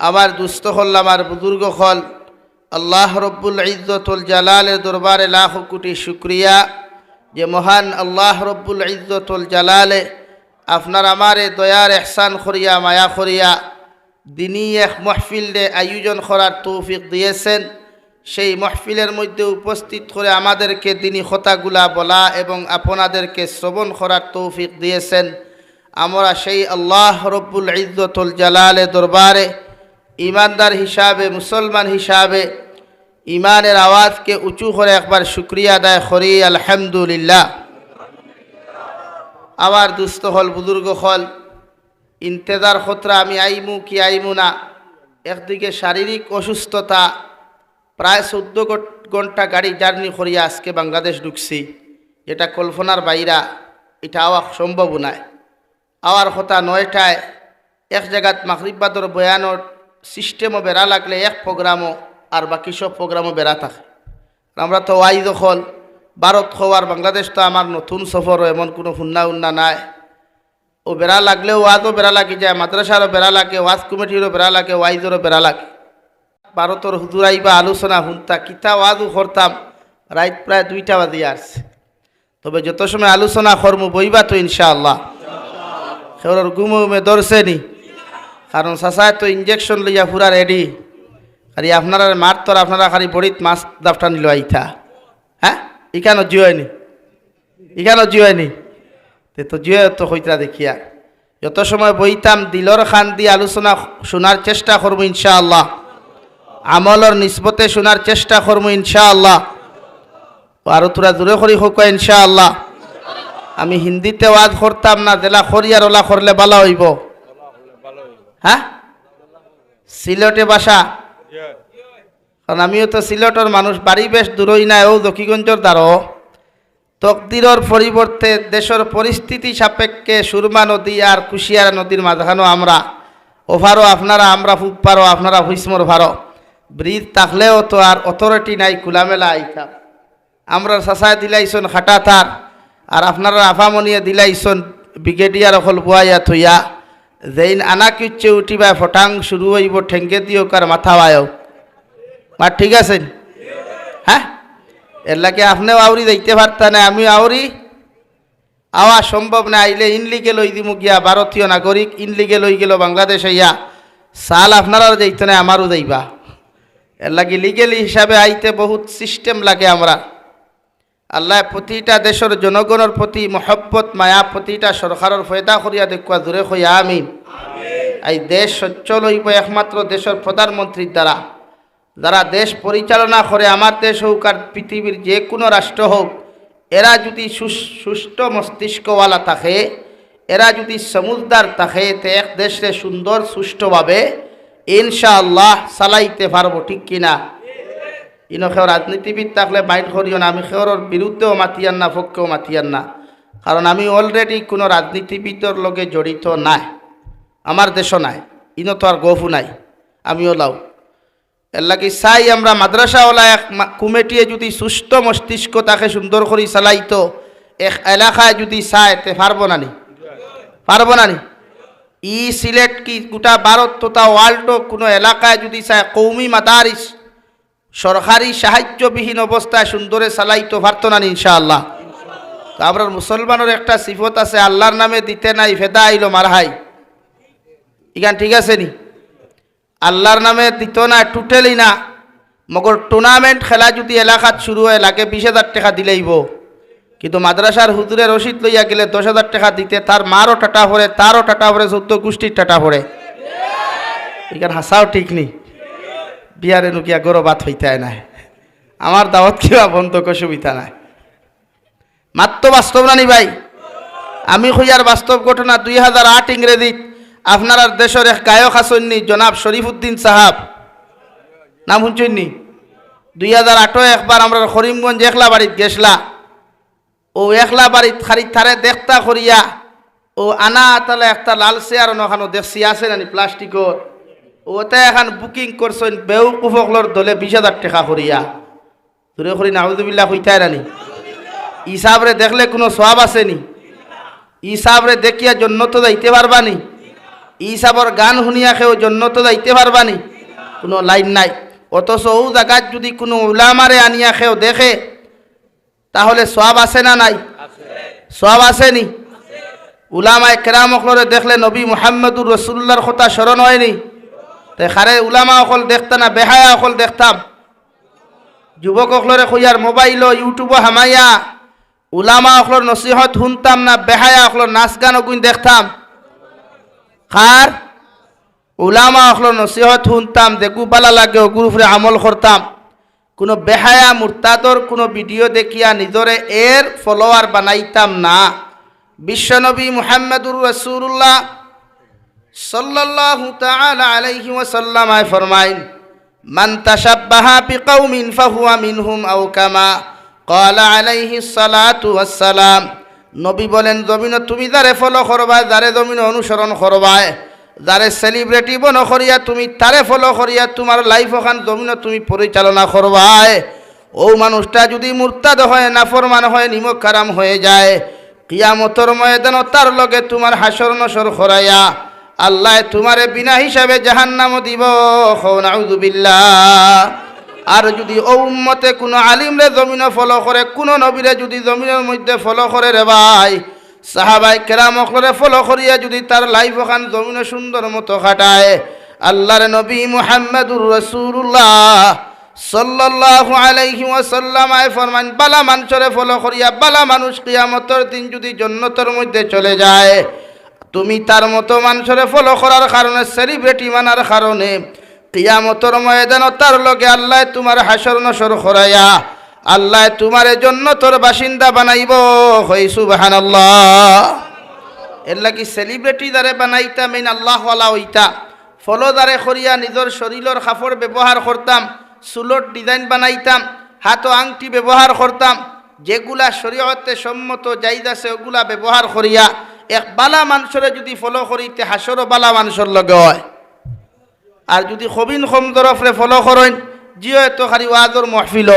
আমার দুস্থ হল, আমার বুজুর্গ হল। আল্লাহ রব্বুল ইজ্জতুল জালালের দরবারে লাখ কোটি শুক্রিয়া যে মহান আল্লাহ রব্বুল ইজ্জতুল জালালে আপনার আমারে দয়ার এহসান করিয়া, মায়া করিয়া দিনী এক মহফিলে আয়োজন করার তৌফিক দিয়েছেন। সেই মহফিলের মধ্যে উপস্থিত করে আমাদেরকে দিনী খতাগুলা বলা এবং আপনাদেরকে শ্রবণ করার তৌফিক দিয়েছেন। আমরা সেই আল্লাহ রব্বুল ইজ্জতুল জালালে দরবারে ইমানদার হিসাবে, মুসলমান হিসাবে ইমানের আওয়াজকে উঁচু করে একবার শুক্রিয়া আদায় করি, আলহামদুলিল্লাহ। আবার দুস্থ হল, বুজুর্গ হল, ইন্তেজার খতরা, আমি আইমু কি আইমু না, একদিকে শারীরিক অসুস্থতা, প্রায় চোদ্দ ঘণ্টা গাড়ি জার্নি করিয়া আজকে বাংলাদেশ ঢুকছি। এটা কল্পনার বাইরা, এটা আওয়া সম্ভব নয় আওয়ার কথা নয়টায়, এক জায়গাত মাকরিবাদর বয়ানোর সিস্টেমও বেড়া লাগলে এক প্রোগ্রামও আর বাকি সব প্রোগ্রামও বেড়া থাকে। আমরা তো ওয়াই দখল ভারত হওয়ার বাংলাদেশ তো আমার নতুন সফরও এমন কোনো হুন্না উন্না নাই। ও বেড়া লাগলেও ওয়াজও বেড়া লাগি, যায় মাদ্রাসারও বেড়া লাগে, ওয়াজ কমিটিরও বেড়া লাগে ওয়াইজরও বেড়া লাগে। ভারতর হুজুরাই বা আলোচনা শুনতা কিতা ওয়াজও করতাম, রাইত প্রায় দুইটা বাজে আসছে। তবে যত সময় আলোচনা করমু, বইবা তো ইনশাআল্লাহ। সেওর গুমে উমে ধরছে নি। কারণ চাচায় তো ইঞ্জেকশন লইয়া পুরা রেডি খালি আপনারা মার তোর আপনারা খালি বড়িত মাছ দাফটা নিল আইথা। হ্যাঁ? ইখানো জিওয়নি ইখানো জিওয়নি তে তো জিও তো হইতা দেখিয়া যত সময় বইতাম দিলর খান দিয়ে আলোচনা শোনার চেষ্টা করব ইনশাআল্লাহ। আমলর নিসবতে শোনার চেষ্টা করব ইনশাআল্লাহ। আরও তোরা দূরে করি হোক ইনশাআল্লাহ। আমি হিন্দিতে ওয়াজ করতাম না জেলা খরিয়ার ওলা করলে ভালো হইব। হ্যাঁ? সিলেটে বাসা? কারণ আমিও তো সিলেটর মানুষ, বাড়ি বেশ দূরই নাই, ও দক্ষিগঞ্জর দ্বারও। তকদিরর পরিবর্তে দেশের পরিস্থিতি সাপেক্ষে সুরমা নদী আর কুশিয়ারা নদীর মাঝখানো আমরা ওভারও, আপনারা আমরা ফুপ পারো আপনারা হুইসমর ভারো ব্রিজ থাকলেও তো আর অথরিটি নাই, খোলামেলা আইতাম আমরা চাচায় দিলাইছন খাটা তার আর আপনারা আফামনিয়ে দিলাইছন ব্রিগেডিয়ার অকল বুয়াইয়া থইয়া। যেইন আনা কিচ্ছে উঠিবা, ফটাং শুরু হইব, ঠেঙ্গে দিও কার মাথা বায়ও মা, ঠিক আছে? হ্যাঁ? এর লাগে আপনিও আউরি দেখতে পারতা না আমি আউরি। আওয়া সম্ভব না, আইলে ইনলিগে লই দিমু গিয়া, ভারতীয় নাগরিক ইনলিগে লই গেল বাংলাদেশ ইয়া সাল আপনারাও যাইতে না আমারও যাইবা এর লাগে লিগেলি হিসাবে আইতে বহুত সিস্টেম লাগে আমরা। আল্লাহ প্রতিটা দেশের জনগণের প্রতি মহব্বত মায়া প্রতিটা সরকারের ফয়দা করিয়া দেখুয়া দূরে হইয়া আমিন। এই দেশ সচ্ছল হইব একমাত্র দেশের প্রধানমন্ত্রীর দ্বারা। যারা দেশ পরিচালনা করে আমার দেশ হোক আর পৃথিবীর যে কোনো রাষ্ট্র হোক এরা যদি সুষ্ঠু মস্তিষ্কওয়ালা থাকে এরা যদি সমুজদার থাকে তে এক দেশে সুন্দর সুষ্ঠুভাবে ইনশাআল্লাহ চালাইতে পারব ঠিক কিনা? ইনো সেও রাজনীতিবিদ থাকলে মাইন্ড করিও না, আমি সেওর বিরুদ্ধেও মাতিয়ান না পক্ষেও মাতিয়ান না। কারণ আমি অলরেডি কোনো রাজনীতিবিদর লগে জড়িত নাই। আমার দেশও নাই। ইনো তো আর গফু নাই। আমিও লাও। এর লাগে চাই আমরা মাদ্রাসাওয়ালা এক কমিটিয়ে যদি সুস্থ মস্তিষ্ক তাকে সুন্দর করে চালাইতো এক এলাকায় যদি চায় তে পারব না নি? পারব না নি? ই সিলেট কি গোটা ভারত তথা ওয়ার্ল্ডও কোনো এলাকায় যদি চায় কৌমি মাদারিস সরকারি সাহায্যবিহীন অবস্থায় সুন্দরে চালাইতো পারতো না ইনশাআল্লাহ। তো মুসলমানের একটা সিফত আছে, আল্লাহর নামে দিতে নাই ফেদা আইলো মারহাই ইখান ঠিক আছে নি? আল্লাহর নামে দিত না, টুটেলি না। মগর টুর্নামেন্ট, খেলা যদি এলাকাত শুরু হয়, লাগে বিশ হাজার টাকা দিলেইব কিন্তু মাদ্রাসার হুজুরে রসিদ লইয়া গেলে দশ হাজার টাকা দিতে, তার মারও টাটা পড়ে, তারও টাটা পড়ে, চৌদ্দ গোষ্ঠীর টাটা পড়ে। এখানে হাসাও ঠিক নেই বিয়ারে নুকিয়া গরবাত হইতে নাই। আমার দাওয়াত কিবা বন্ধ সুবিধা নাই। মাত্র বাস্তব নানি ভাই? আমি হইয়ার বাস্তব ঘটনা দুই হাজার আট ইংরেজিত আপনার দেশের এক গায়ক আসননি জনাব শরীফুদ্দিন সাহাব। নাম শুনছেননি দুই হাজার আটও একবার আমরা করিমগঞ্জ একলা বাড়িত গেছলা। ও একলা বাড়িত খারি থারে দেখতা করিয়া, ও আনা তালে একটা লাল চেয়ার নখানো দেখছি, আছে নানি প্লাস্টিকর ওতে এখন বুকিং করছেন বেউকুফকলর দলে বিশ হাজার টাকা করিয়া। দূরে করি নাহুদুবিল্লা হইতাই রানি ইসাবরে দেখলে কোনো সব আসেনি ইসাবরে দেখিয়া জন্য তো যাইতে পারবানি ইসাবর গান শুনিয়া খেও জন্নত যাইতে পারবানি কোনো লাইন নাই। অথচ ও জায়গাত যদি কোনো উলামারে আনিয়া খেও দেখে, তাহলে সব আছে না নাই? সব আসেনি উলামা কেরাম অকলরে দেখলে নবী মুহাম্মদুর রসুল্লার কথা স্মরণ হয়নি তে খারে উলামা অকল দেখতা না, বেহায়া অকল দেখতাম। যুবক অকলরে খুঁয়ার মোবাইল, ইউটিউব হামাইয়া উলামা অকলর নসিহত শুনতাম না, বেহায়া অকলর নাচ গান অগুন দেখতাম। খার উলামা অকলর নসিহত শুনতাম, দেখু বালা লাগে অগুর উপরে আমল করতাম কোনো বেহায়া মুরতাদর কোনো ভিডিও দেখিয়া নিজরে এর ফলোয়ার বানাইতাম না। বিশ্বনবী মুহাম্মদুর রসুল্লাহ সাল্লাল্লাহু তাআলা আলাইহি ওয়াসাল্লাম আয় ফরমাইন, মান তাশাব্বাহা বিকাউমিন কামা নবী বলেন তুমি তুমি লাইফ তুমি পরিচালনা করবায়। ও মানুষটা যদি মুরতাদ হয়, নাফরমান হয় নিমক কারাম হয়ে যায়, কিয়ামতর ময়দান তার লগে তোমার হাসর নসর খরাইয়া আল্লাহ তোমারে বিনা হিসাবে জাহান্নাম দিব। নাউজুবিল্লাহ আর যদি ও কোনো আলিমরে জমিনে ফলো করে, কোনো নবীরে যদি জমিনের মধ্যে ফলো করে রে ভাই, সাহাবাই কেরাম অকলরে ফলো করিয়া যদি তার লাইফ ওখান জমিনে সুন্দর মতো খাটায় আল্লাহর নবী মুহাম্মদুর রসুল্লাহ সাল্লাল্লাহু আলাইহি ওয়াসাল্লাম আয় ফরমান, বালা মানুষরে ফলো করিয়া, বালা মানুষ কিয়ামতের দিন যদি জন্নতের মধ্যে চলে যায় তুমি তার মতো মানুষরে ফলো করার কারণে সেলিব্রিটি মানার কারণে কিয়ামতর ময়দান তার লগে আল্লাহ তোমার হাসর নসর খরাইয়া আল্লাহ তোমার জন্য তোর বাসিন্দা বানাইব। হই সুবাহান এর লাগি সেলিব্রিটি দ্বারে বানাইতা মেন আল্লাহওয়ালা হইতা। ফলো দ্বারে করিয়া নিজের শরীরের কাপড় ব্যবহার করতাম চুলট ডিজাইন বানাইতাম, হাত আংটি ব্যবহার করতাম, যেগুলা শরীয়তে সম্মত আছে ওগুলা ব্যবহার করিয়া এক বালা মানুষরে যদি ফলো করিতে হাসরও বালা মানুষের লগে হয়। আর যদি খবিন খম তরফরে ফলো করেন, জিও এত খালি ওয়াজর মহফিল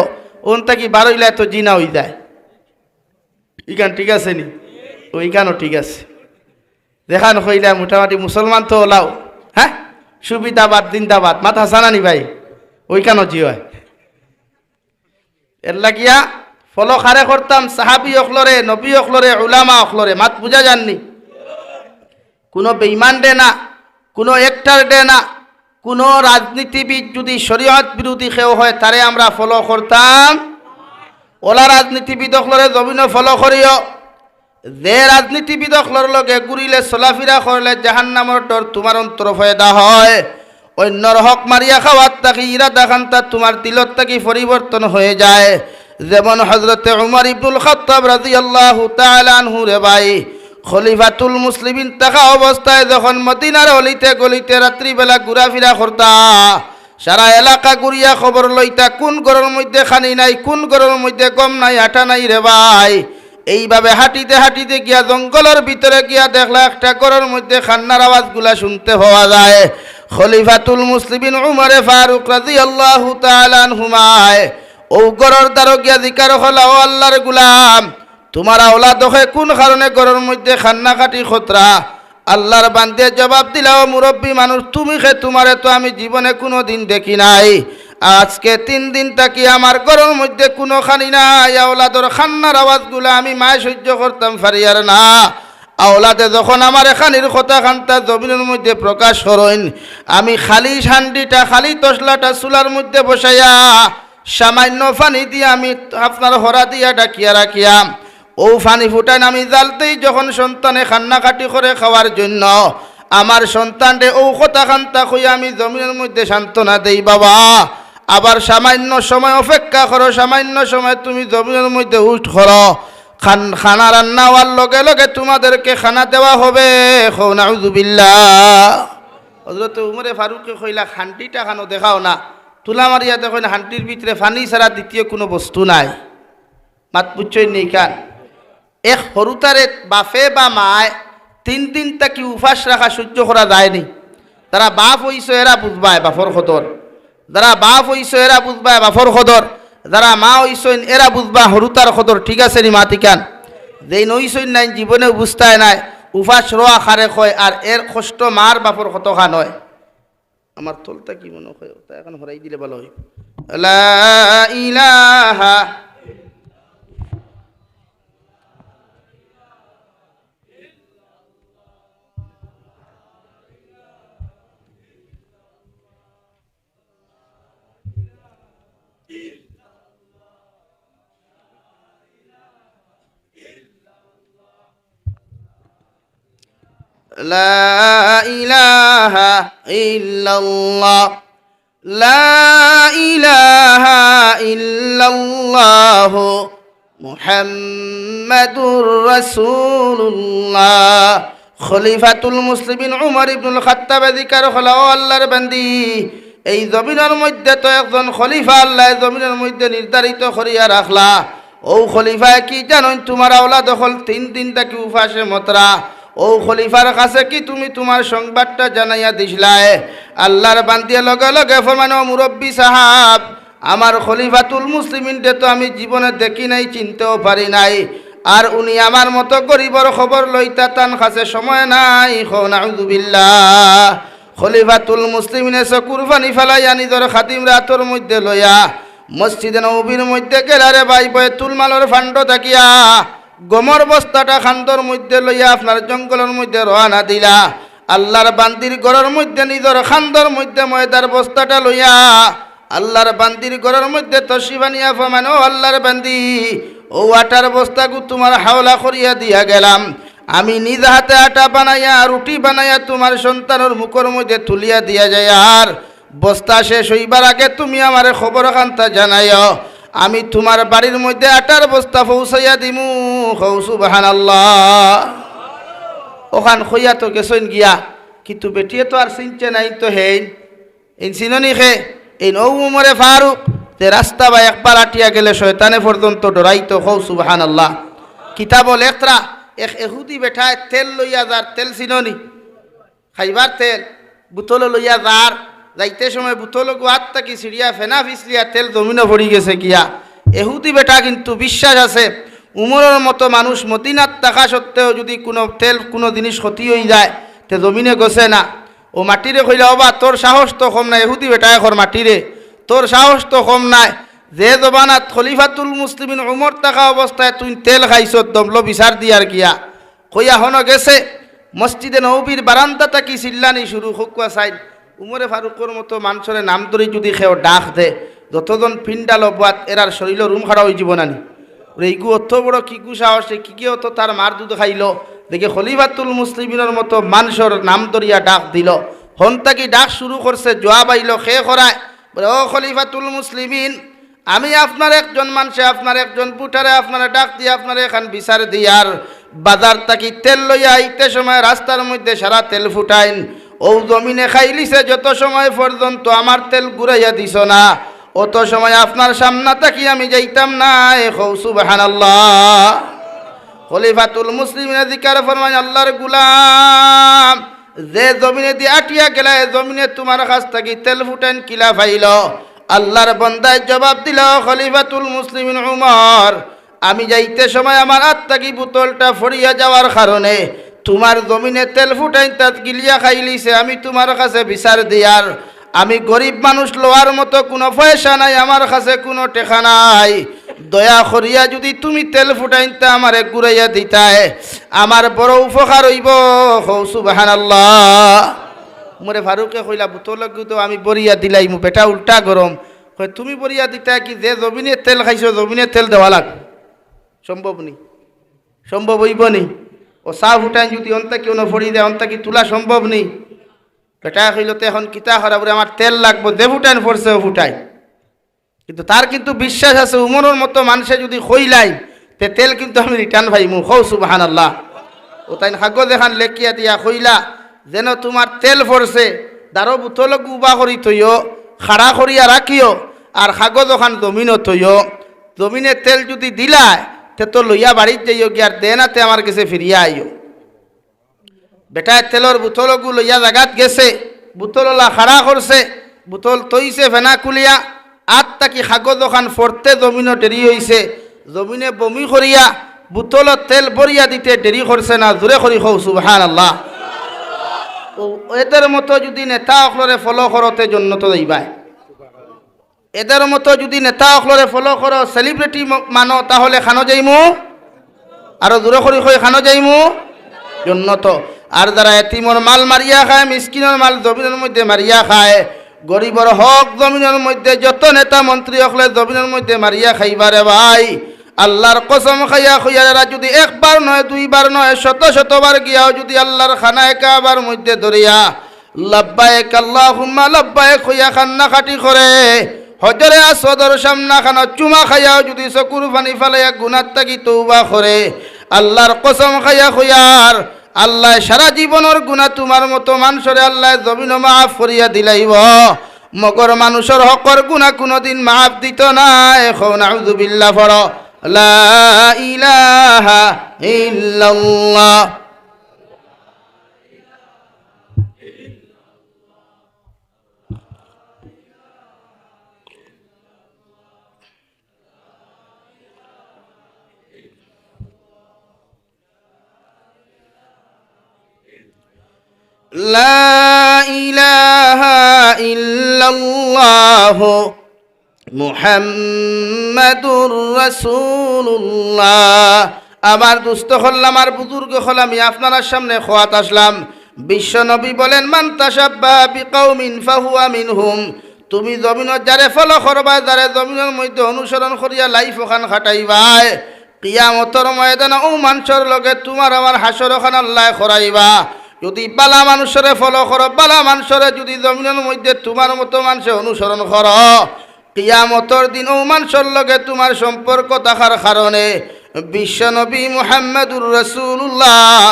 ওন তাকি বারইলে এত জিনা হয়ে যায়? ইখান ঠিক আছে নি? ওইখানও ঠিক আছে। দেখান হইলে মোটামুটি মুসলমান তো ওলাও। হ্যাঁ? সুবিধাবাদ, জিন্দাবাদ। মাথা সানানি ভাই? ওইখানও জি হয়। এর লাগিয়া ফলো খারে করতাম, সাহাবি অখলরে, নবী অখলরে, উলামা অখলরে, মাত বুঝা যাননি। কোনো বেইমান দে না, কোনো একটার দে না, কোনো রাজনীতিবিদ যদি শরীয়ত বিরোধী কেউ হয়, তারে আমরা ফলো করতাম। ওলা রাজনীতিবিদ অখলরে জমিন ফলো করিও। যে রাজনীতিবিদ অখলর লগে ঘুরিলে চলাফিরা করলে জাহান নামর ডর তোমার অন্তর ফয়দা হয়। অন্যর হক মারিয়া খাওয়ার তাকি ইরাদা খান্তা তোমার দিলত তাকি পরিবর্তন হয়ে যায়। যেমন হজরতে উমর ইবনুল খত্তাব রাজি আল্লাহ রে ভাই, খলিফাতুল মুসলিমিন থাকা অবস্থায় যখন মদিনার অলিতে গলিতে রাত্রিবেলা ঘুরাফিরা করতা, সারা এলাকা ঘুরিয়া খবর লইতা, কোন ঘরের মধ্যে খানি নাই, কোন ঘরের মধ্যে কম নাই, আটা নাই রে ভাই। এইভাবে হাঁটিতে হাঁটিতে গিয়া জঙ্গলের ভিতরে গিয়া দেখলা একটা ঘরের মধ্যে খান্নার আওয়াজগুলা শুনতে পাওয়া যায়। খলিফাতুল মুসলিমিন উমরে ফারুক রাজি আল্লাহ হুমায় ও গরর দ্বারো গিয়া হলা ও আল্লাহর গুলাম। তোমার আওলা দখে কোন কারণে গরর মধ্যে খান্না কাটি খতরা? আল্লাহর বান্দে জবাব দিলাও মুরব্বী মানুষ, তুমি খে তোমারে তো আমি জীবনে কোনো দিন দেখি নাই। আজকে তিন দিন থাকি আমার গরর মধ্যে কোনো খানি নাই? আওলাদর খান্নার আওয়াজগুলো আমি মায় সহ্য করতাম, ফারিয়ার না। আওলাদে যখন আমার এখানির কথা খান্তা, জমিনের মধ্যে প্রকাশ করেন আমি খালি শান্ডিটা খালি তসলাটা চুলার মধ্যে বসাইয়া সামান্য পানি দিয়ে আমি আপনার হরা দিয়া ডাকিয়া রাখিয়াম। ও ফানি ফুটান আমি জালতেই যখন সন্তানে কান্নাকাটি করে খাওয়ার জন্য, আমার সন্তানরে ও কথা খান্তা খুঁয়ে আমি জমিনের মধ্যে সান্ত্বনা দেই, বাবা। আবার সামান্য সময় অপেক্ষা করো, সামান্য সময় তুমি জমিনের মধ্যে উঠ করো। খান, খানা রান্না হওয়ার লগে লগে তোমাদেরকে খানা দেওয়া হবে। হজরত উমরে ফারুককে কইলা, খান্তিটা খানো দেখাও না? তুলা মারিয়া দেখেন হান্টির ভিতরে ফানি ছাড়া দ্বিতীয় কোনো বস্তু নাই। মাত বুঝছই নেই কান? এক সৰুতাৰে বাপে বা মায় তিন দিন তাকি উপাস রাখা সহ্য করা যায়নি তারা বাপ হইছ এরা বুঝবায় বাপর সদর যারা বাপ হইছ এরা বুঝবায় বাপর সদর যারা মা হইছইন এরা বুঝবা সৰুতার সদর ঠিক আছে নি মাতিকান যেই নইছইন নাই জীবনে বুঝতায় নাই। উফাস রোয়া খারে কয় আর এর কষ্ট মার বাপর কত খান হয় আমার তোলটা কি মনে হয়? এখন হরাই দিলে ভালো হয়। লা لا إله إلا الله لا إله إلا الله محمد رسول الله খলিফাতুল মুসলিমিন উমর ইবনুল খাত্তাব দিকার হলো আল্লাহর বান্দি এই জমিনের মধ্যে তো একজন খলিফা আল্লাহ জমিনের মধ্যে নির্ধারিত করিয়া রাখলা ও খলিফা কি জানোই তোমার আওলা দখল তিন দিন তাকে উপাসে মতরা ও খলিফার কাছে কি তুমি তোমার সংবাদটা জানাইয়া দিসলাই আল্লাহর বান্দিয়া লগে লগে ফরমানো মুরব্বী সাহাব, আমার খলিফাতুল মুসলিমিনকে তো আমি জীবনে দেখি নাই, চিনতেও পারি নাই। আর উনি আমার মতো গরিবর খবর লইতা তান কাছে সময় নাই। খনাউদুবিল্লাহ খলিফাতুল মুসলিমিনে চকুর পানি ফেলাই আনি ধর খাতিম রাতর মধ্যে লইয়া, মসজিদে নবীর মধ্যে গেলারে বয়ে তুলমালর ফান্ড থাকিয়া গমর বস্তাটা খান্দর মধ্যে লইয়া আপনার জঙ্গলের মধ্যে রওনা দিলা। আল্লাহর বান্দির ঘরের মধ্যে নিজের খান্দর মধ্যে ময়দার বস্তাটা লইয়া, আল্লাহর বান্দির ঘরের মধ্যে তসিবানিয়া ফমান ও আল্লাহর বান্দি, ও আটার বস্তাগু তোমার হাওলা করিয়া দিয়া গেলাম। আমি নিজ হাতে আটা বানাইয়া, রুটি বানাইয়া তোমার সন্তানের মুখের মধ্যে তুলিয়া দিয়া যায় আর বস্তা শেষ হইবার আগে তুমি আমার খবর খান্তা জানাইও। আমি তোমার বাড়ির মধ্যে আটার বস্তা পৌঁছাইয়া দিমু। হৌসু বাহান আল্লাহ ওখান খইয়া তো গেছইন গিয়া। কিন্তু বেটিয়ে তো আর চিনছে নাই তো হেইন এই চিননি খে এই নৌ উমরে ফারুক, যে রাস্তা বা একবার আটিয়া গেলে শয়তানে পর্যন্ত ডরাইতো হৌ সুবাহান আল্লাহ কিতাব লেখরা, এক এহুদি বেঠায় তেল লইয়া যার, তেল চিননি? খাইবার তেল, বুতল লইয়া যার যাইতে সময় বুতল গুয়াত থাকি সিঁড়িয়া ফেনা ফিসলিয়া তেল জমিনে পড়ি গেছে গিয়া এহুদি বেটা কিন্তু বিশ্বাস আছে, উমরের মতো মানুষ মদিনাত থাকা সত্ত্বেও যদি কোনো তেল কোনো জিনিস ক্ষতি হয়ে যায়, তে জমিনে গছে না। ও মাটিরে কইলে, অবা তোর সাহস তো কম নাই, এহুদি বেটা এখন মাটিরে তোর সাহস তো কম নাই। যে জবানাত খলিফাতুল মুসলিমিন উমর থাকা অবস্থায় তুই তেল খাইছ, দমলো বিচার দিয়ার গিয়া কইয়া, হন গেছে। মসজিদে নবীর বারান্দা তাকি চিল্লানি শুরু হকুয়া সাইড উমরে ফারুকর মতো মানুষের নাম ধরে যদি খেও ডাক দে, যতজন পিন্ডা লবাত এরার শরীর রুম খাড়া হয়ে জীবনানি এইগু অত বড় কিকু সাহস কিকে অত তার মার দুধ খাইল? দেখে খলিফাতুল মুসলিমিনের মতো মানুষের নাম ধরিয়া ডাক দিল। হন তাকি ডাক শুরু করছে জোয়াব বাইল খে খরায়। ও খলিফাতুল মুসলিমিন, আমি আপনার একজন মানুষে, আপনার একজন পুটারে আপনার ডাক দিয়ে আপনার এখান বিচার দিয়ার। বাজার তাকি তেল লইয়া আইতে সময় রাস্তার মধ্যে সারা তেল ফুটাইন। ও জমিনে খাইলিছে যত সময় পর্যন্ত আমার তেল ঘুরাইয়া দিছ না, অত সময় আপনার সামনা তাকি আমি যাইতাম না, এ খৌসু বাহান আল্লাহ খলিফাতুল মুসলিম অধিকার ফরমান আল্লাহর গুলাম, যে জমিনে দিয়ে আটিয়া গেলা, এ জমিনে তোমার কাছ থাকি তেল ফুটেন কিলা ফাইল? আল্লাহর বন্দায় জবাব দিল, খলিফাতুল মুসলিমিন উমর, আমি যাইতে সময় আমার আত্মাকি বোতলটা ফরিয়া যাওয়ার কারণে তোমার জমিনে তেল ফুটাই তাত গিলিয়া খাইলিছে, আমি তোমার কাছে বিচার দিয়ার। আমি গরিব মানুষ লোয়ার মতো কোনো পয়সা নাই, আমার কাছে কোনো টেকা নাই। দয়া করিয়া যদি তুমি তেল ফুটাইতে আমারে ঘুরাইয়া দিতায় আমার বড় উপকার হইব। সুবাহান আল্লাহ মোরে ফারুকে কইলা বুতল তো আমি বরিয়া দিলাই, মু বেটা উল্টা গরম। কয়, তুমি বরিয়া দিতা কি যে জমিনে তেল খাইছো, জমিনে তেল দেওয়া লাগ সম্ভব নি। সম্ভব হইব নি। ও চাহ ফুটাই যদি অন্তা কেউ ফড়ি দেয়, অন্তা কি তোলা সম্ভব নেই? বেটা কইল তো এখন কিতা হরা বলে আমার তেল লাগবো দে ফুটাইন ফরছে, ও ফুটাই কিন্তু তার কিন্তু বিশ্বাস আছে, উমরের মতো মানুষে যদি খইলাই তে তেল কিন্তু আমি রিটার্ন ভাই ভাইমু হৌ সুবাহান আল্লাহ ও তাই কাগজ এখান লেখিয়া দিয়া খইলা, যেন তোমার তেল ফরছে দারো বুতলক উবা করি থইও, খাড়া করিয়া রাখিও, আর কাগজ ওখান জমিনও থইও। জমিনে তেল যদি দিলায় তে লইয়া বাড়ির যাইও আর দেনাতে আমার কাছে ফিরিয়া আইও। বেটায় তেলর বুতলগু লইয়া জাগাত গেছে বুতললা খাড়া করছে বুতল তৈছে ফেনা কুলিয়া, আত তাকি কাগজ ওখান ফরতে জমিনও দেরি হইছে জমিনে বমি করিয়া, বোতলত তেল বরিয়া দিতে দেরি করছে না জোরে করি হৌ সুবহান আল্লাহ এদের মতো যদি নেতা অখলরে ফলো করতে জন্য তো যাইবাই। এদের মতো যদি নেতা অখলরে ফলো করো সেলিব্রিটি মানো, তাহলে খানো যাইমু? আরও দূরে করি কই খানো যাইমু? জন্য তো আর যারা এতিমর মাল মারিয়া খায় মিসকিনের মাল জমিনের মধ্যে মারিয়া খায় গরিবর হক জমিনের মধ্যে যত নেতা মন্ত্রী হকলে জমিনের মধ্যে মারিয়া খাইবারে ভাই আল্লাহর কসম খাইয়া খুইয়ারা যদি একবার নয় দুইবার নয় শত শতবার গিয়াও যদি আল্লাহর খানায় কাবার মধ্যে ধরিয়া লাব্বায়েক আল্লাহুম্মা, লাব্বায়েক খুইয়া খান্না খাটি করে হজরে আসদর সামনা খানা চুমা খাইয়াও যদি চকুর পানি ফালাইয়া গুনার তাকি তৌবা করে, আল্লাহর কসম খাইয়া খুইয়ার আল্লাহ সারা জীবনের গুণা তোমার মতো মানুষরে আল্লাহ জমিন মাফ করিয়া দিলাইব। মগর মানুষের হকর গুণা কোনোদিন মাফ দিত না। এখন আউযুবিল্লাহ পড়, লা ইলাহা ইল্লাল্লাহ। لا إله إلا الله মুহাম্মাদুর রাসূলুল্লাহ আমার দুস্থ হল্লাম আর বুজুর্গ হলাম আপনার সামনে খোয়াত আসলাম বিশ্ব নবী বলেন মান তাসাব্বা বিকাউমিন ফাহুয়া মিনহুম তুমি জমিনত যারে ফলো করবা যারে জমিনের মধ্যে অনুসরণ করিয়া লাইফ ওখান খাটাইবাই কিয়ামতর ময়দানে ও মানুষের লগে তোমার আমার হাসর ওখান আল্লাহ করাইবা যদি বালা মানুষরে ফলো করো, বালা মানুষরে যদি জমিনের মধ্যে তোমার মতো মানুষে অনুসরণ করো, কিয়ামতর দিন ও মানুষের লগে তোমার সম্পর্ক থাকার কারণে বিশ্বনবী মুহাম্মদুর রসুল্লাহ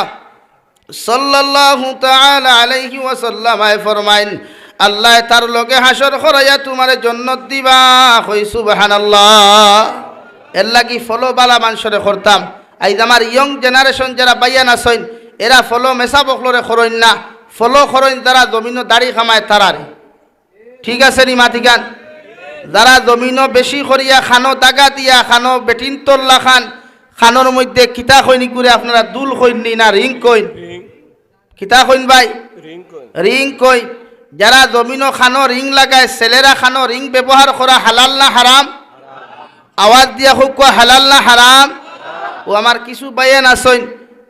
আল্লাহ লগে দিবা। লাগি ফলো বালা মানুষরে আমার ইয়ং জেনারেশন যারা বাইয়ান আসইন এরা ফলো মেসা বকলরে খরইন না। ফলো খরইন তারা জমিন দাড়ি খামায় তারারে ঠিক আছে নি মাতিকান যারা জমিন বেশি করিয়া খানো দাগা দিয়া খানো বেটিন তল্লা খান খানোর মধ্যে কিতা কইনি করে আপনারা দুল কইনি না রিং কইন কিতা কইন ভাই? রিং কই যারা জমিন খানো রিং লাগায় ছেলেরা খানো রিং ব্যবহার করা হালাল না হারাম আওয়াজ দিয়া হোক হালাল না হারাম ও আমার কিছু বাইয়ান আসইন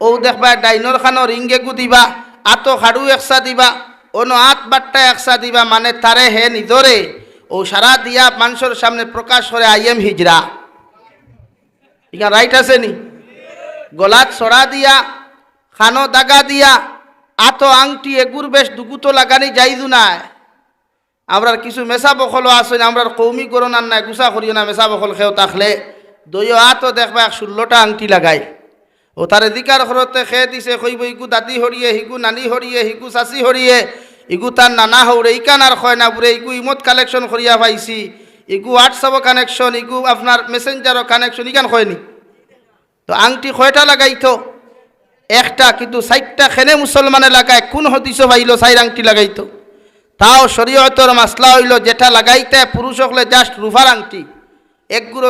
ও দেখবা ডাইনর খানো রিঙ্গে গু দিবা আতো খাড়ু একসা দিবা অন্য আত বাট্টা একসা দিবা মানে তারে হে নিজরে ও সারা দিয়া মানুষের সামনে প্রকাশ করে আই এম হিজরা ইকা রাইট আছে নি? গলাত সরা দিয়া, খানো দাগা দিয়া, আতো আংটি এগুর বেশ, দুগুতো লাগানি যাইদু নাই। আমরার কিছু মেসা বখলও আছে আমরার কৌমি করোন আর নাই গুসা করিও না মেসা বখল খেও তাকলে। দইও আতো দেখবা, এক ষোলোটা আংটি লাগাই ও তার অধিকার ঘরতে খেয়ে দিছে কইব ইগু দাদি হরিয়ে হিগু নানি হরিয়ে হিগু চাচি হরিয়ে ইগু তার নানা হৌরে ইকান আর হয় না বুড়ে ইগু ইমত কালেকশন করিয়া পাইছি, ইগু হোয়াটসঅ্যাপও কানেকশন ইগু আপনার মেসেঞ্জারও কানেকশন ইকান হয়নি তো আংটি কয়টা লাগাইতো একটা, কিন্তু সাইটটা খেনে মুসলমানে লাগায় কোন হদিস ভাইল সাইর আংটি লাগাইতো তাও শরীয়তর মাসলা হইল যেটা লাগাইতে পুরুষ হকলে জাস্ট রুফার আংটি। একগুলো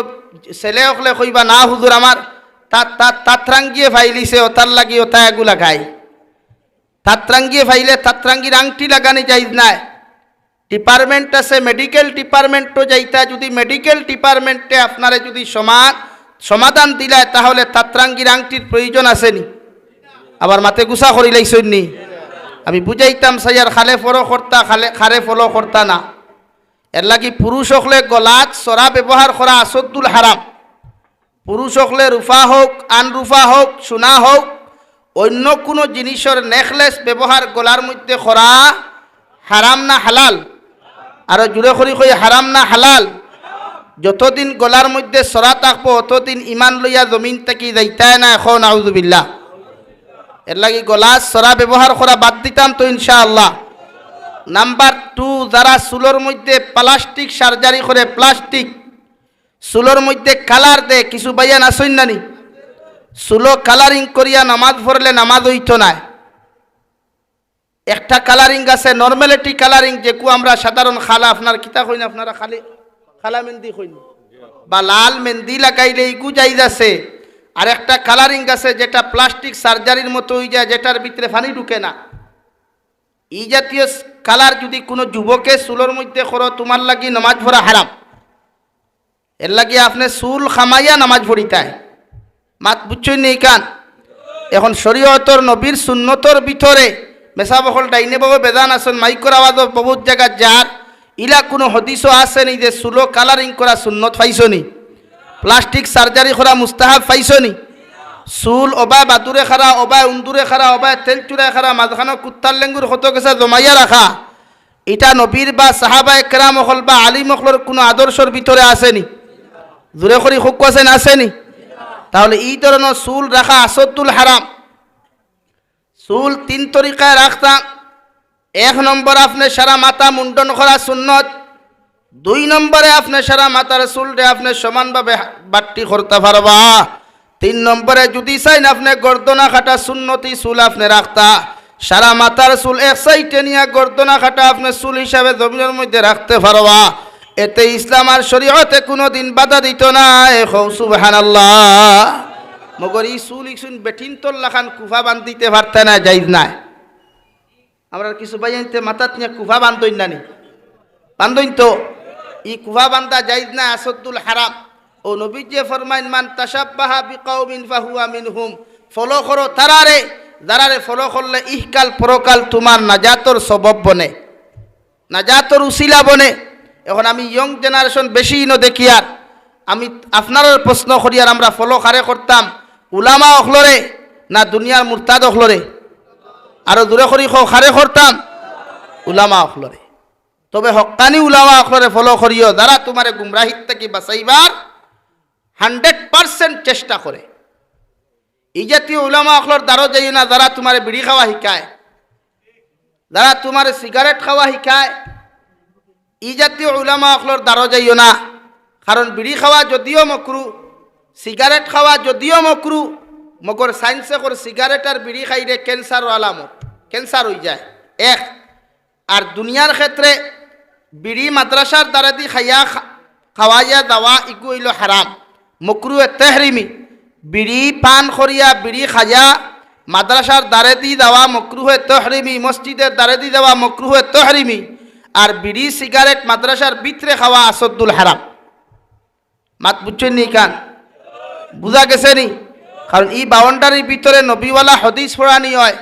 ছেলে হকলে কইবা না হুজুর আমার তাত তাত তাত্রাঙ্গিয়ে ফাইলিছে ও, তার লাগি ও তা এগুলা গাই তাত্রাঙ্গিয়ে ফাইলে তাত্রাঙ্গির আংটি লাগানি যাই নাই। ডিপার্টমেন্ট আছে, মেডিকেল ডিপার্টমেন্টও যাইতা। যদি মেডিকেল ডিপার্টমেন্টে আপনারে যদি সমাজ সমাধান দিলায়, তাহলে তাত্রাঙ্গির আংটির প্রয়োজন আসেনি। আবার মাতে গুসা করি লাইছনি আমি বুঝাইতাম, সাইয়ার খালে ফলো কর্তা, খালে, খারে ফলো কর্তা না। এর লাগি পুরুষ হকলে গলাত, সরা ব্যবহার করা আসদ্দুল হারাম। পুরুষ হকলে রূপা হোক, আন রূপা হোক, সোনা হোক, অন্য কোনো জিনিসের নেকলেস ব্যবহার গলার মধ্যে করা হারাম না হালাল? আরও জুড়ে করি কই, হারাম না হালাল? যতদিন গলার মধ্যে সরা থাকব, অতদিন ইমান লইয়া জমিন থেকে যাইতায় না এখন আউজুবিল্লা এর লাগি গলা সরা ব্যবহার করা বাদ দিতাম তো ইনশাআল্লাহ। নাম্বার টু যারা চুলোর মধ্যে প্লাস্টিক সার্জারি করে প্লাস্টিক চুলোর মধ্যে কালার দে, কিছু বাইয়ান আসইন নানি। চুলো কালারিং করিয়া নামাজ পড়লে নামাজ হইত না একটা কালারিং আছে নর্মালিটি কালারিং যে কু আমরা সাধারণ খালা, আপনার কিতা কইন, আপনারা খালি খালা মেহেন্দি কইন। বা লাল মেহেন্দি লাগাইলে ইগু যাই যাচ্ছে আর একটা কালারিং আছে, যেটা প্লাস্টিক সার্জারির মতো হয়ে যায় যেটার ভিতরে পানি ঢুকে না। এই জাতীয় কালার যদি কোনো যুবকে চুলোর মধ্যে করো, তোমার লাগি নামাজ পড়া হারাম। এর লাগি আপনি চুল খামাইয়া নামাজ পড়িতায়। মাত বুঝছই নেই কান? এখন শরীয়তর নবীর সুন্নতর ভিতরে মেসা বকল ডাইনে বাবু বেদান আসন মাইকর আওয়াজ বহুত জায়গা যার। ইলা কোনো হদিসও আছে নি যে চুলো কালারিং করা সুন্নত পাইছনি প্লাস্টিক সার্জারি করা মুস্তাহাব পাইছনি চুল অবায় বাতুরে খারা অবায় উন্দুরে খারা অবায় তেল চুরে খারা মাঝখানো কুত্তার লেঙ্গুর হতো গেছে জমাইয়া রাখা এটা নবীর বা সাহাবায় কেরাম হল বা আলী মখলর কোনো আদর্শর ভিতরে আসেনি জোরে করি হুক আছেন আসেনি তাহলে এই ধরনের চুল রাখা আসতুল হারাম। চুল তিন তরিকায় রাখতাম। এক নম্বর আপনি সারা মাথা মুন্ডন করা সুন্নত। দুই নম্বরে আপনি সারা মাথার চুলটা আপনি সমানভাবে বাট্টি করতে পারবা। তিন নম্বরে যদি চাইন আপনি গর্দনা খাটা সুন্নতি চুল আপনি রাখতা। সারা মাথার চুল এক সাইডে নিয়ে গর্দনা খাটা আপনি চুল হিসাবে জমিনের মধ্যে রাখতে পারবা। এতে ইসলাম আর শরীয়তে কোনো দিন বাধা দিত না। এ সুবহান আল্লাহ মগর ই চুল ইসুন বেঠিন তোর লাখান কুফা বান্ধিতে পারতে না, যাইজ নাই আমরা কিছু বাইতে মাথাত নিয়ে কুফা বান্ধইন নানি বান্ধইন তো? ই কুফা বান্ধা যাইজ না আসদ্দুল হারাম। ও নবী যে ফরমাইন, মান তাসাব্বাহা বিকাউমিন ফাহুয়া মিনহুম। ফলো করো তারারে। যারারে ফলো করলে ইহকাল পরকাল তোমার নাজাতর সবব বনে। নাজাতর উসিলা বনে। এখন আমি ইয়ং জেনারেশন বেশি ন দেখি আর? আমি আপনার প্রশ্ন করি আর আমরা ফলো খারে করতাম, উলামা অখলরে না দুনিয়ার মুরতাদ অখলরে? আরও দূরে করি খারে করতাম? উলামা অখলরে। তবে হকানি উলামা অখলরে ফলো করিও, যারা তোমারে গুমরাহিত থেকে বাঁচাইবার হান্ড্রেড পারসেন্ট চেষ্টা করে। এই জাতীয় উলামা অখলর দ্বারও যাই না, যারা তোমারে বিড়ি খাওয়া শিকায় যারা তোমার সিগারেট খাওয়া শিকায় ই জাতীয় উলামা অখলর দ্বারও যাইও না। কারণ বিড়ি খাওয়া যদিও মকরু সিগারেট খাওয়া যদিও মকরু মগর সাইন্সে কর সিগারেট আর বিড়ি খাইলে ক্যান্সার আলামত ক্যান্সার হয়ে যায়। এক আর দুনিয়ার ক্ষেত্রে বিড়ি মাদ্রাসার দ্বারা দি খাইয়া খাওয়াইয়া দাওয়া ইগু হইল হারাম মকরু তেহরিমি বিড়ি পান করিয়া বিড়ি খাইয়া মাদ্রাসার দ্বারে দি দেওয়া মকরুহে তহরিমি মসজিদের দ্বারে দি দেওয়া মকরুহে তহরিমি আর বিড়ি, সিগারেট, মাদ্রাসার ভিতরে খাওয়া আসদ্দুল হারাম। মাত বুঝছেন নি কান? বুঝা গেছে নি? কারণ এই বাউন্ডারির ভিতরে নবীওয়ালা হদিস পড়ানি হয়,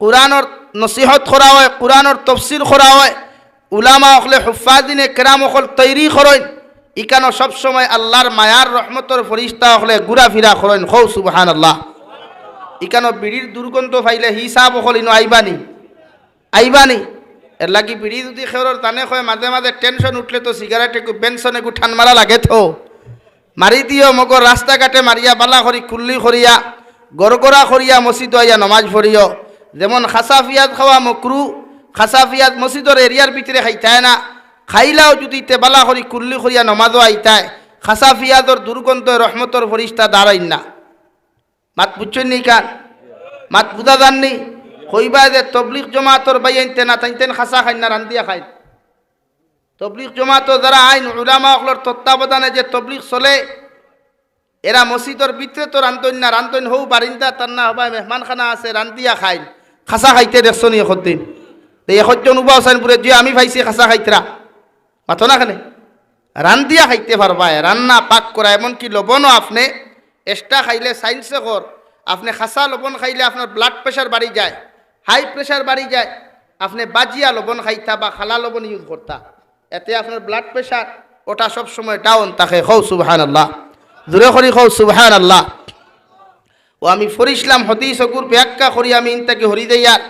কোরআনর নসিহত করা হয়, কোরআনর তফসির করা হয়, উলামা অকলে হুফাদিনে কেরাম অকল তৈরি করেন। ইকানো সবসময় আল্লাহর মায়ার রহমতর ফরিস্তা অকলে ঘুরা ফিরা করেন। খৌ সুবহান আল্লাহ ইকানো বিড়ির দুর্গন্ধ ফাইলে হিসাব অকল ইনো আইবানি? আইবানি? এর লাগি বিড়ি যদি খেরর টানে হয় মাঝে মাঝে টেনশন উঠলে তো সিগারেট একটু বেনশন একটু ঠান মারা লাগে তো মারি দিও মগর রাস্তাঘাটে মারিয়া বালা করি কুল্লি করিয়া গড়গড়া করিয়া মসজিদ আইয়া নমাজ পড়িও যেমন খাসা পিয়াজ খাওয়া মকরু খাসা পিয়াজ মসজিদর এরিয়ার ভিতরে খাইতায় না। খাইলাও যদি তে বালা করি কুল্লি করিয়া নমাজও আইতায় খাসা পিয়াজর দুর্গন্ধ রহমতর ফরিস্তা দাঁড়াইন না। মাত বুঝছেন নি কান মাত বুঝা জাননি? কইবা যে তবলিক জমাতর বাইনতে না তাইতেন খাসা খাই না রান্দিয়া খাই তবলিক জমাতো যারা আইন, উলামা অকলর তত্ত্বাবধানে যে তবলিক চলে, এরা মসজিদর ভিতরে তো রান্ধন না রান্ধন হৌ বারিন্দা, তার না হবাই মেহমানখানা আছে রান্দিয়া খাই খাসা খাইতে দেখছ নি এসদিন তো এসজন উবা হোসাইনপুরে যে আমি পাইছি খাসা খাইতরা। মাথো না খানে রান্দিয়া খাইতে পারবা রান্না পাক করা, এমনকি লবণও আপনি এক্সট্রা খাইলে সাইন্সে কর। আপনি খাসা লবণ খাইলে আপনার ব্লাড প্রেশার বাড়ি যায়। হাই প্রেশার বাড়ি যায়। আপনি বাজিয়া লবণ খাইতা বা খালা লবণ ইউজ করতা। এতে আপনার ব্লাড প্রেশার ওটা সব সময় ডাউন তাকে হৌ সুবহান আল্লাহ দূরে করি হৌ সুবহান আল্লাহ ও আমি ফরিসলাম হতি সকুর ব্যাখ্যা করি আমি ইনতাকে হরি দেয়ার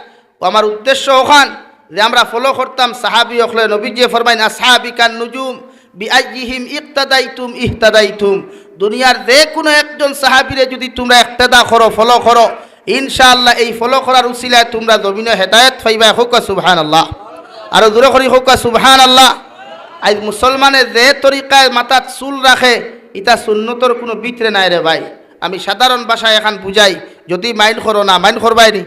ও আমার উদ্দেশ্য ওখান যে আমরা ফলো করতাম সাহাবি অখলে নবী যে ফরমাইন সাহাবি কান নুজুম বিআইহিম ইকতাদাইতুম ইহতাদাইতুম। দুনিয়ার যে কোনো একজন সাহাবিরে যদি তোমরা একতেদা করো ফলো করো ইনশাআল্লাহ এই ফলো করার উচিলায় তোমরা জমিনে হেদায়ত ফাইবা হোক সুবহান আল্লাহ আর দূরে করি হোক সুবহান আল্লাহ আজ মুসলমানের যে তরিকায় মাথাত চুল রাখে এটা সুন্নতর কোনো বিতরে নাই রে ভাই। আমি সাধারণ ভাষায় এখন বুঝাই, যদি মাইন করো না মাইন করবাই নি।